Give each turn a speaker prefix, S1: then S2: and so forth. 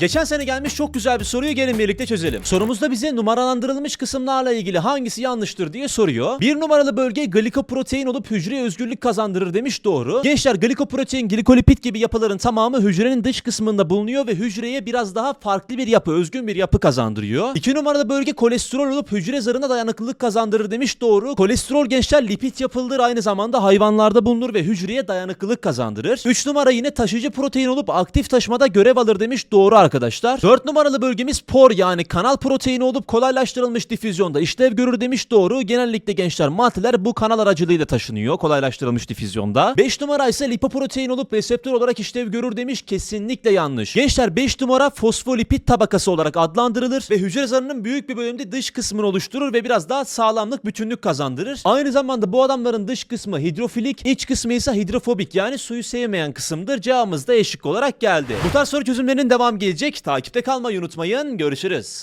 S1: Geçen sene gelmiş çok güzel bir soruyu gelin birlikte çözelim. Sorumuzda bize numaralandırılmış kısımlarla ilgili hangisi yanlıştır diye soruyor. Bir numaralı bölge glikoprotein olup hücreye özgürlük kazandırır demiş doğru. Gençler glikoprotein, glikolipid gibi yapıların tamamı hücrenin dış kısmında bulunuyor ve hücreye biraz daha farklı bir yapı, özgün bir yapı kazandırıyor. İki numaralı bölge kolesterol olup hücre zarına dayanıklılık kazandırır demiş doğru. Kolesterol gençler lipid yapılıdır aynı zamanda hayvanlarda bulunur ve hücreye dayanıklılık kazandırır. 3 numara yine taşıyıcı protein olup aktif taşımada görev alır demiş doğru arkadaşlar. 4 numaralı bölgemiz por yani kanal proteini olup kolaylaştırılmış difüzyonda işlev görür demiş doğru. Genellikle gençler maddeler bu kanal aracılığıyla taşınıyor kolaylaştırılmış difüzyonda. 5 numara ise lipoprotein olup reseptör olarak işlev görür demiş kesinlikle yanlış. Gençler 5 numara fosfolipid tabakası olarak adlandırılır ve hücre zarının büyük bir bölümde dış kısmını oluşturur ve biraz daha sağlamlık bütünlük kazandırır. Aynı zamanda bu adamların dış kısmı hidrofilik, iç kısmı ise hidrofobik yani suyu sevmeyen kısımdır. Cevabımız da eşlik olarak geldi. Bu tarz soru çözümlerinin devam gelecek. Takipte kalmayı unutmayın. Görüşürüz.